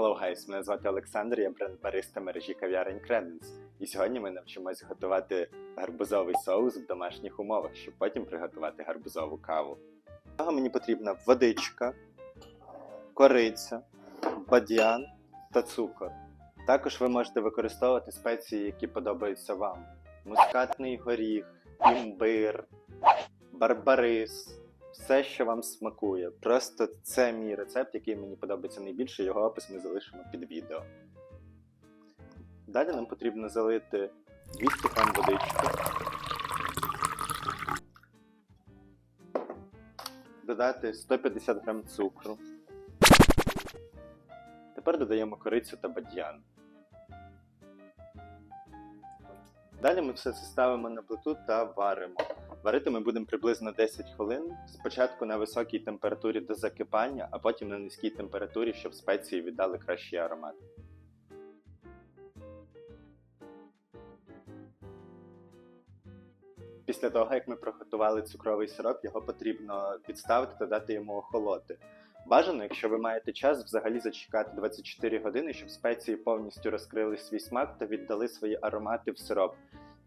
Hello guys, мене звати Олександр, я бренд-бариста мережі кав'ярень Credence. І сьогодні ми навчимось готувати гарбузовий соус в домашніх умовах, щоб потім приготувати гарбузову каву. Для мені потрібна водичка, кориця, бадьян та цукор. Також ви можете використовувати спеції, які подобаються вам: мускатний горіх, імбир, барбарис. Все, що вам смакує. Просто це мій рецепт, який мені подобається найбільше. Його опис ми залишимо під відео. Далі нам потрібно залити 200 г водички. Додати 150 г цукру. Тепер додаємо корицю та бадьян. Далі ми все це ставимо на плиту та варимо. Варити ми будемо приблизно 10 хвилин. Спочатку на високій температурі до закипання, а потім на низькій температурі, щоб спеції віддали кращий аромат. Після того, як ми приготували цукровий сироп, його потрібно відставити та дати йому охолоти. Бажано, якщо ви маєте час, взагалі зачекати 24 години, щоб спеції повністю розкрили свій смак та віддали свої аромати в сироп.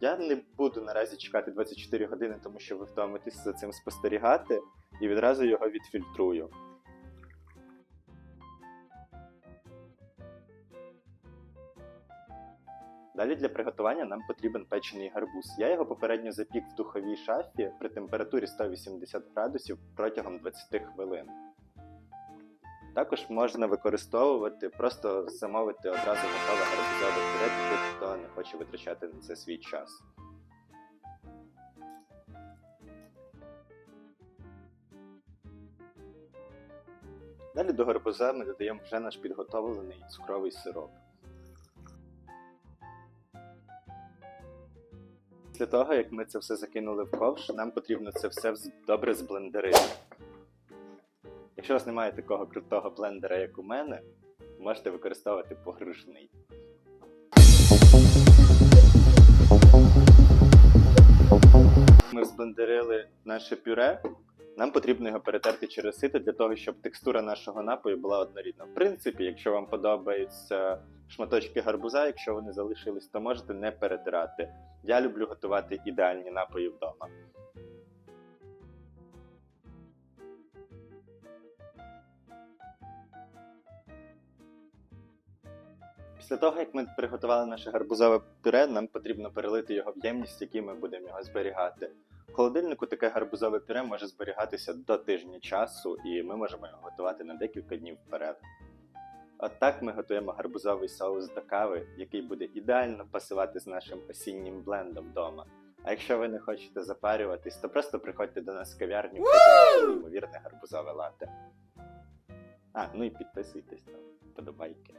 Я не буду наразі чекати 24 години, тому що ви втомитесь за цим спостерігати, і відразу його відфільтрую. Далі для приготування нам потрібен печений гарбуз. Я його попередньо запік в духовій шафі при температурі 180 градусів протягом 20 хвилин. Також можна використовувати, просто замовити одразу готове гарбузове пюре хто не хоче витрачати на це свій час. Далі до гарбуза ми додаємо вже наш підготовлений цукровий сироп. Після того, як ми це все закинули в ковш, нам потрібно це все добре зблендерити. Якщо у вас немає такого крутого блендера, як у мене, можете використовувати погружний. Ми зблендерили наше пюре. Нам потрібно його перетерти через сито для того, щоб текстура нашого напою була однорідна. В принципі, якщо вам подобаються шматочки гарбуза, якщо вони залишились, то можете не перетирати. Я люблю готувати ідеальні напої вдома. Після того, як ми приготували наше гарбузове пюре, нам потрібно перелити його в ємність, в якій ми будемо його зберігати. В холодильнику таке гарбузове пюре може зберігатися до тижня часу, і ми можемо його готувати на декілька днів вперед. От так ми готуємо гарбузовий соус до кави, який буде ідеально пасувати з нашим осіннім блендом вдома. А якщо ви не хочете запарюватись, то просто приходьте до нас в кав'ярню, неймовірне гарбузове лате. А, ну і підписуйтесь там, подобайки.